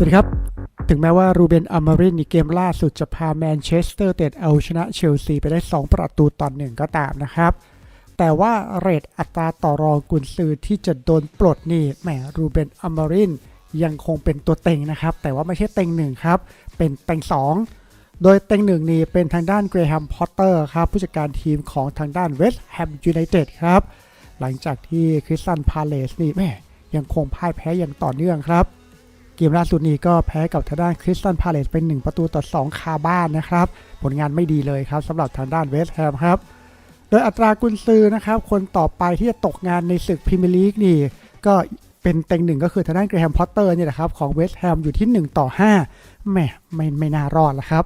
สวัสดีครับ ถึงแม้ว่ารูเบนอามารินในเกมล่าสุดจะพาแมนเชสเตอร์เตดเอาชนะเชลซีไปได้ 2 ประตูต่อหนึ่งก็ตามนะครับ แต่ว่าเรทอัตราต่อรองกุนซือที่จะโดนปลดนี่แหมรูเบนอามารินยังคงเป็นตัวเต็งนะครับ แต่ว่าไม่ใช่เต็งหนึ่งครับ เป็นเต็งสองโดยเต็งหนึ่งนี่เป็นทางด้านเกรแฮมพอตเตอร์ครับผู้จัดการทีมของทางด้านเวสต์แฮมยูไนเต็ดครับ หลังจากที่คริสตันพาเลสนี่แม่ยังคงพ่ายแพ้อย่างต่อเนื่องครับ เกมล่าสุดนี้ก็แพ้กับทางด้านคริสตันพาเลสเป็น 1 ประตูต่อ 2 คาบ้านนะครับ ผลงานไม่ดีเลยครับสำหรับทางด้านเวสต์แฮมครับ โดยอัตรากุนซือนะครับ คนต่อไปที่จะตกงานในศึกพรีเมียร์ลีกนี่ ก็เป็นเต็งหนึ่งก็คือทางด้านเกรแฮมพอตเตอร์เนี่ยนะครับของเวสต์แฮมอยู่ที่ 1 ต่อ5แหมไม่ไม่น่ารอดแล้วครับ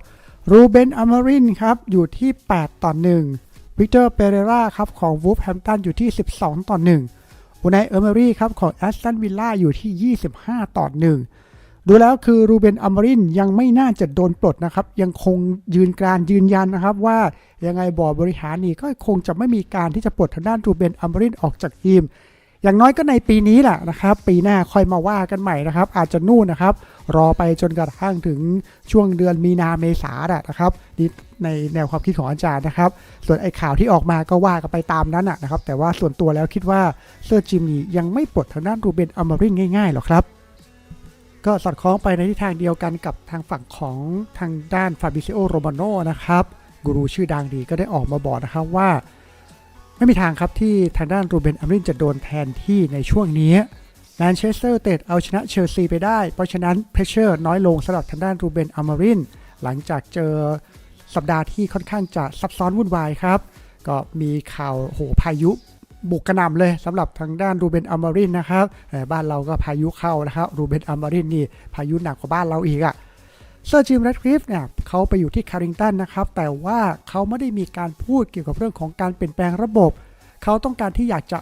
รูเบนอามารินครับอยู่ที่ 8 ต่อ1วิกเตอร์เปเรราครับของวูฟแฮมตันอยู่ที่ 12 ต่อ1อูนายเออร์เมรี่ครับของแอสตันวิลล่าอยู่ที่ 25 ต่อ1 ดูแล้วคือรูเบนอามารินยังไม่น่าจะโดนปลดนะครับ ยังคงยืนการยืนยันนะครับ ว่ายังไงบอร์ดบริหารนี่ก็คงจะไม่มีการที่จะปลดทางด้านรูเบนอามารินออกจากทีม อย่างน้อยก็ในปีนี้แหละนะครับ ปีหน้าค่อยมาว่ากันใหม่นะครับ อาจจะนู่นนะครับ รอไปจนกระทั่งถึงช่วงเดือนมีนาเมษาอะนะครับนี่ในแนวความคิดของอาจารย์นะครับ ส่วนไอ้ข่าวที่ออกมาก็ว่ากันไปตามนั้นอะนะครับ แต่ว่าส่วนตัวแล้วคิดว่าเซอร์จิมนี่ยังไม่ปลดทางด้านรูเบนอามารินง่ายๆหรอกครับ ก็สอดคล้องไปในทิศทางเดียวกันกับทางฝั่งของทางด้านฟาบิซิโอโรมาโนนะครับกูรูชื่อดังดีก็ได้ออกมาบอกนะครับว่า ไม่มีทางครับที่ทางด้านรูเบนอัมรินจะโดนแทนที่ในช่วงนี้แมนเชสเตอร์เตดเอาชนะเชลซีไปได้ เพราะฉะนั้นเพรสเชอร์น้อยลงสำหรับทางด้านรูเบนอัมรินหลังจากเจอสัปดาห์ที่ค่อนข้างจะซับซ้อนวุ่นวายครับ ก็มีข่าวโหพายุ บุกกระหน่ำเลยสำหรับทางด้านรูเบนอัมมารินนะครับแต่บ้านเราก็พายุเข้านะครับรูเบนอัมมารินนี่พายุหนักกว่าบ้านเราอีกอะเซอร์จิมแรดคลิฟเนี่ยเขาไปอยู่ที่คาริงตันนะครับ แต่ว่าเขาไม่ได้มีการพูดเกี่ยวกับเรื่องของการเปลี่ยนแปลงระบบ เขาต้องการที่อยากจะ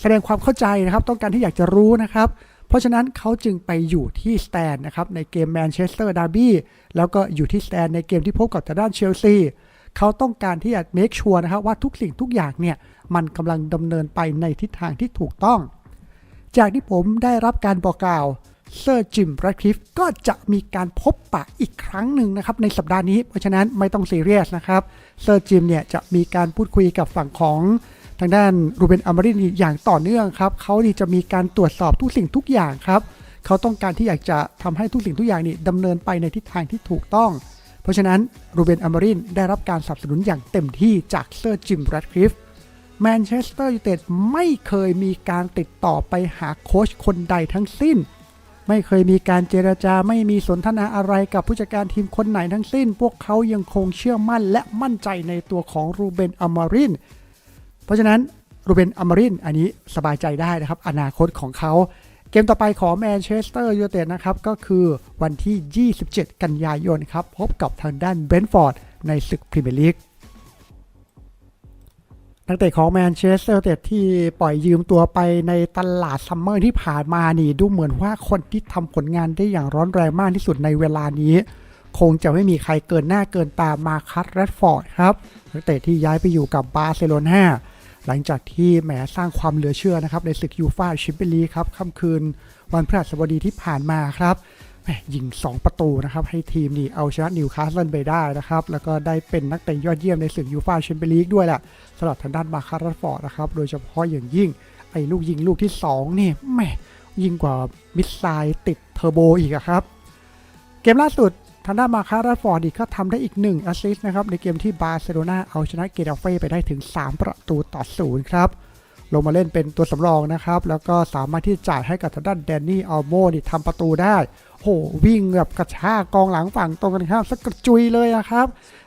แสดงความเข้าใจนะครับ ต้องการที่อยากจะรู้นะครับ เพราะฉะนั้นเขาจึงไปอยู่ที่สแตนนะครับในเกมแมนเชสเตอร์ดาร์บี้แล้วก็อยู่ที่สแตนในเกมที่พบกับทางด้านเชลซีเขาต้องการที่จะเมคชัวร์นะครับว่าทุกสิ่งทุกอย่างเนี่ย มันกำลังดำเนินไปในทิศทางที่ถูกต้อง จากที่ผมได้รับการบอกกล่าวเซอร์จิมแรดคลิฟก็จะมีการพบปะอีกครั้งหนึ่งนะครับในสัปดาห์นี้ เพราะฉะนั้นไม่ต้องซีเรียสนะครับเซอร์จิมเนี่ยจะมีการพูดคุยกับฝั่งของทางด้านรูเบนอามารินอย่างต่อเนื่องครับเขาจะมีการตรวจสอบทุกสิ่งทุกอย่างครับเขาต้องการที่อยากจะทำให้ทุกสิ่งทุกอย่างนี่ดำเนินไปในทิศทางที่ถูกต้อง เพราะฉะนั้นรูเบนอามารินได้รับการสนับสนุนอย่างเต็มที่จากเซอร์จิมแรดคลิฟ แมนเชสเตอร์ยูไนเต็ดไม่เคยมีการติดต่อไปหาโค้ชคนใดทั้งสิ้น ไม่เคยมีการเจรจาไม่มีสนทนาอะไรกับผู้จัดการทีมคนไหนทั้งสิ้น พวกเขายังคงเชื่อมั่นและมั่นใจในตัวของรูเบนอมาริน เพราะฉะนั้นรูเบนอมารินอันนี้สบายใจได้นะครับ อนาคตของเขา เกมต่อไปของแมนเชสเตอร์ยูไนเต็ดนะครับก็คือวันที่ 27 กันยายนครับพบกับทางด้านเบรนฟอร์ดในศึกพรีเมียร์ลีก นักเตะของแมนเชสเตอร์ยูไนเต็ดที่ปล่อยยืมตัวไปในตลาดซัมเมอร์ที่ผ่านมานี่ดูเหมือนว่าคนที่ทำผลงานได้อย่างร้อนแรงมากที่สุดในเวลานี้ คงจะไม่มีใครเกินหน้าเกินตามาคัสแรดฟอร์ดครับนักเตะที่ย้ายไปอยู่กับบาร์เซโลนาหลังจากที่แหมสร้างความเหลือเชื่อนะครับในศึกยูฟ่าแชมเปี้ยนลีกครับค่ำคืนวันพฤหัสบดีที่ผ่านมาครับ ยิง 2 ประตูนะครับให้ทีมนี่เอาชนะนิวคาสเซิลไปได้นะครับ แล้วก็ได้เป็นนักเตะยอดเยี่ยมในศึกยูฟ่าแชมเปี้ยนลีกด้วยแหละสำหรับทางด้านมาคาร์ฟอร์ดนะครับ โดยเฉพาะอย่างยิ่งไอ้ลูกยิงลูกที่2นี่แหมยิงกว่ามิสไซล์ติดเทอร์โบอีกครับ เกมล่าสุดทางด้านมาคาร์ฟอร์ดอีกก็ทำได้อีก1แอสซิสต์นะครับในเกมที่บาร์เซโลนาเอาชนะเกตาเฟ่ไปได้ถึง 3 ประตูต่อศูนย์ครับลงมาเล่นเป็นตัวสำรองนะครับ แล้วก็สามารถที่จะจ่ายให้กับทางด้านแดนนี่อัลโมนี่ทำประตูได้ โหวิ่งแบบกระชากกองหลังฝั่งตรงกันข้ามสักกระจุยเลยนะครับ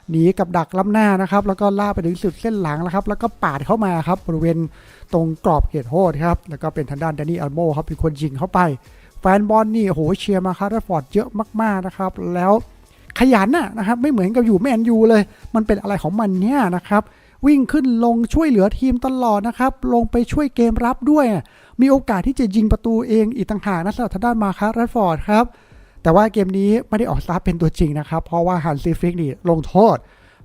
หนีกับดักล้ำหน้านะครับ แล้วก็ล่าไปถึงสุดเส้นหลังนะครับ แล้วก็ปาดเข้ามาครับบริเวณตรงกรอบเขตโทษครับแล้วก็เป็นทางด้านแดนนี่อัลโมครับเป็นคนยิงเข้าไป แฟนบอลนี่โหเชียร์มาคาร์ฟอร์ดเยอะมากๆนะครับ แล้วขยันน่ะนะครับไม่เหมือนกับอยู่แมนยูเลย มันเป็นอะไรของมันเนี่ยนะครับวิ่งขึ้นลงช่วยเหลือทีมตลอดนะครับ ลงไปช่วยเกมรับด้วย มีโอกาสที่จะยิงประตูเองอีกต่างหากนะสำหรับทางด้านมาคาร์ดฟอร์ดครับ แต่ว่าเกมนี้ไม่ได้ออกสตาร์เป็นตัวจริงนะครับ เพราะว่าฮันซีฟิกนี่ลงโทษ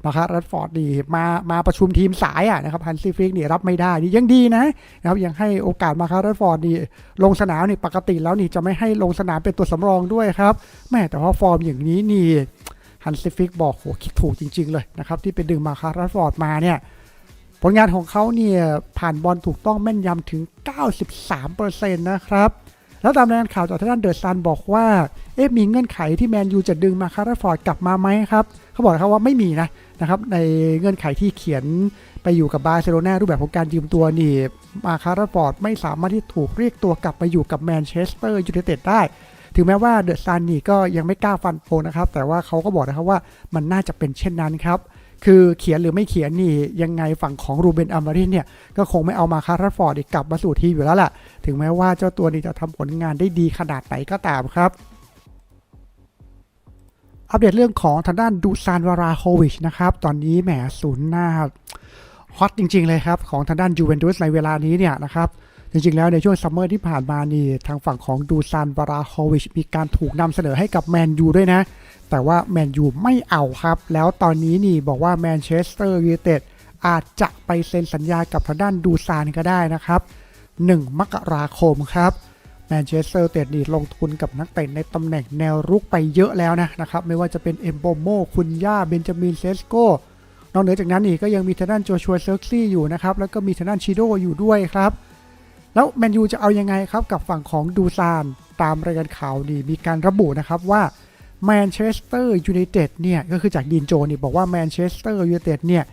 มาคารัตฟอร์ดดีมามาประชุมทีมสายอะนะครับฮันซีฟิกนี่รับไม่ได้นี่ยังดีนะนะครับยังให้โอกาสมาคารัตฟอร์ดนี่ลงสนามนี่ปกติแล้วนี่จะไม่ให้ลงสนามเป็นตัวสำรองด้วยครับแม่แต่ว่าฟอร์มอย่างนี้นี่ฮันซีฟิกบอกโหคิดถูกจริง ๆ เลยนะครับที่ไปดึงมาคารัตฟอร์ดมาเนี่ยผลงานของเขาเนี่ยผ่านบอลถูกต้องแม่นยำถึง 93%นะครับ แล้วตามรายงานข่าวจากทางด้านเดอะซันบอกว่า เอ๊ะมีเงื่อนไขที่แมนยูจะดึงมาคาร์ฟอร์ดกลับมาไหมครับ เขาบอกนะครับว่าไม่มีนะนะครับในเงื่อนไขที่เขียนไปอยู่กับบาร์เซโลนารูปแบบของการยืมตัวนี่มาคาร์ฟอร์ดไม่สามารถที่ถูกเรียกตัวกลับมาอยู่กับแมนเชสเตอร์ยูไนเต็ดได้ถึงแม้ว่าเดอะซันนี่ก็ยังไม่กล้าฟันโฟนะครับ แต่ว่าเขาก็บอกนะครับว่ามันน่าจะเป็นเช่นนั้นครับ คือเขียนหรือไม่เขียนนี่ยังไงฝั่งของรูเบนอัมมารินเนี่ยก็คงไม่เอามาคาร์ฟอร์ดกลับมาสู่ทีมอยู่แล้วล่ะ ถึงแม้ว่าเจ้าตัวนี้จะทำผลงานได้ดีขนาดไหนก็ตามครับอัปเดตเรื่องของทางด้านดูซานวาราโควิชนะครับ ตอนนี้แหมศูนย์หน้าฮอตจริง ๆ เลยครับ ของทางด้านยูเวนตุสในเวลานี้เนี่ยนะครับ จริง ๆ แล้วในช่วงซัมเมอร์ที่ผ่านมานี่ ทางฝั่งของดูซานวาราโควิชมีการถูกนำเสนอให้กับแมนยูด้วยนะ แต่ว่าแมนยูไม่เอาครับ แล้วตอนนี้นี่บอกว่าแมนเชสเตอร์ยูไนเต็ดอาจจะไปเซ็นสัญญากับทางด้านดูซานก็ได้นะครับ 1 มกราคมครับแมนเชสเตอร์เต็ดนี่ลงทุนกับนักเตะในตำแหน่งแนวรุกไปเยอะแล้วนะนะครับไม่ว่าจะเป็นเอมโบโมคุณย่าเบนจามินเซสโกนอกเหนือจากนั้นนี่ก็ยังมีทางด้านโจชัวเซิร์ซี่อยู่นะครับแล้วก็มีทางด้านชิโดอยู่ด้วยครับแล้วแมนยูจะเอายังไงครับกับฝั่งของดูซานตามรายงานข่าวนี่มีการระบุนะครับว่า แมนเชสเตอร์ยูไนเต็ดเนี่ยก็คือจากดีนโจนี่บอกว่าแมนเชสเตอร์ยูไนเต็ดเนี่ย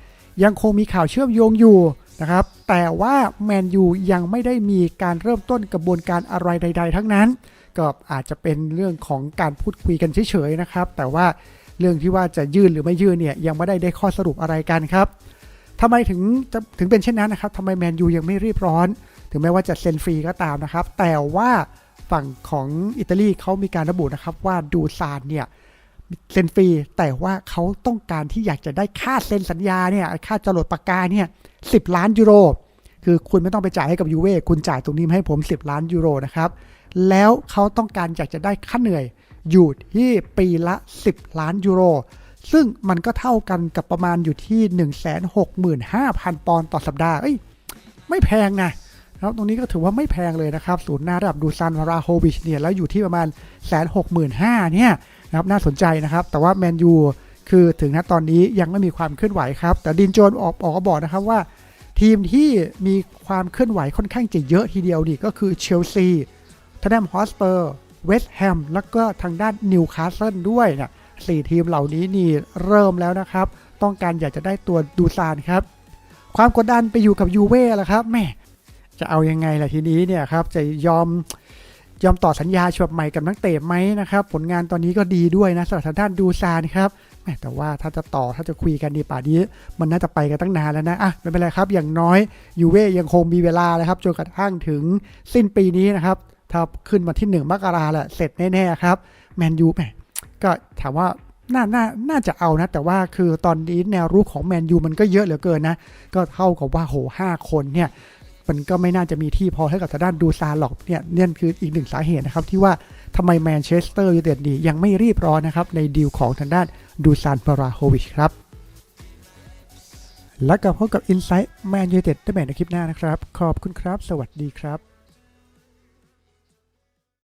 ยังคงมีข่าวเชื่อมโยงอยู่นะครับแต่ว่าแมนยูยังไม่ได้มีการเริ่มต้นกระบวนการอะไรใด ๆ ทั้งนั้น ก็อาจจะเป็นเรื่องของการพูดคุยกันเฉยๆนะครับ แต่ว่าเรื่องที่ว่าจะยื่นหรือไม่ยื่นเนี่ยยังไม่ได้ได้ข้อสรุปอะไรกันครับทำไมถึงจะถึงเป็นเช่นนั้นนะครับทำไมแมนยูยังไม่รีบร้อน ถึงแม้ว่าจะเซ็นฟรีก็ตามนะครับ แต่ว่า ฝั่งของอิตาลีเขามีการระบุนะครับว่าดูซานเนี่ยเซ็นฟรีแต่ว่าเขาต้องการที่อยากจะได้ค่าเซ็นสัญญาเนี่ยค่าจรดปากกาเนี่ยสิล้านยูโรคือคุณไม่ต้องไปจ่ายให้กับยูเว่คุณจ่ายตรงนี้ให้ผม 10 ล้านยูโรนะครับแล้วเขาต้องการอยากจะได้ค่าเหนื่อยอยู่ที่ปีละ 10 ล้านยูโร ซึ่งมันก็เท่ากันกับประมาณอยู่ที่ 165,000 ปอนด์ต่อสัปดาห์เอ้ยไม่แพงนะ ครับตรงนี้ก็ถือว่าไม่แพงเลยนะครับศูนย์หน้าระดับดูซานวาราโฮวิชเนี่ยแล้วอยู่ที่ประมาณแสนหกหมื่นห้าเนี่ยนะครับน่าสนใจนะครับ แต่ว่าแมนยูคือถึงณตอนนี้ยังไม่มีความเคลื่อนไหวครับ แต่ดินโจนออกออกบอกนะครับว่า ทีมที่มีความเคลื่อนไหวค่อนข้างจะเยอะทีเดียวนี่ก็คือเชลซีทนแนมฮอสเปอร์เวสต์แฮมแล้วก็ทางด้านนิวคาสเซิลด้วยเนี่ยสี่ทีมเหล่านี้นี่เริ่มแล้วนะครับ ต้องการอยากจะได้ตัวดูซานครับ ความกดดันไปอยู่กับยูเว่และครับแม่ จะเอายังไงล่ะทีนี้เนี่ยครับจะยอมยอมต่อสัญญาฉบับใหม่กับนักเตะไหมนะครับ ผลงานตอนนี้ก็ดีด้วยนะสำหรับทางด้านดูซานครับแม่แต่ว่าถ้าจะต่อถ้าจะคุยกันดีป่านี้มันน่าจะไปกันตั้งนานแล้วนะอะไม่เป็นไรครับ อย่างน้อยยูเว่ยังคงมีเวลานะครับจนกระทั่งถึงสิ้นปีนี้นะครับถ้าขึ้นมาที่1มกราแหละเสร็จแน่ๆครับแมนยูแหมก็ถามว่าน่าน่าน่าจะเอานะ แต่ว่าคือตอนนี้แนวรุกของแมนยูมันก็เยอะเหลือเกินนะ ก็เท่ากับว่าโหห้าคนเนี่ย มันก็ไม่น่าจะมีที่พอให้กับทางด้านดูซาหรอกเนี่ยเนี่ยคืออีกหนึ่งสาเหตุนะครับ ที่ว่าทำไมแมนเชสเตอร์ยูไนเต็ดนี่ยังไม่รีบร้อนนะครับ ในดีลของทางด้านดูซานฟาราโฮวิชครับ แล้วกลับพบกับ i n s i ซต์แมนยูไนเต็ดได้ใหม่ในคลิปหน้านะครับ ขอบคุณครับ สวัสดีครับ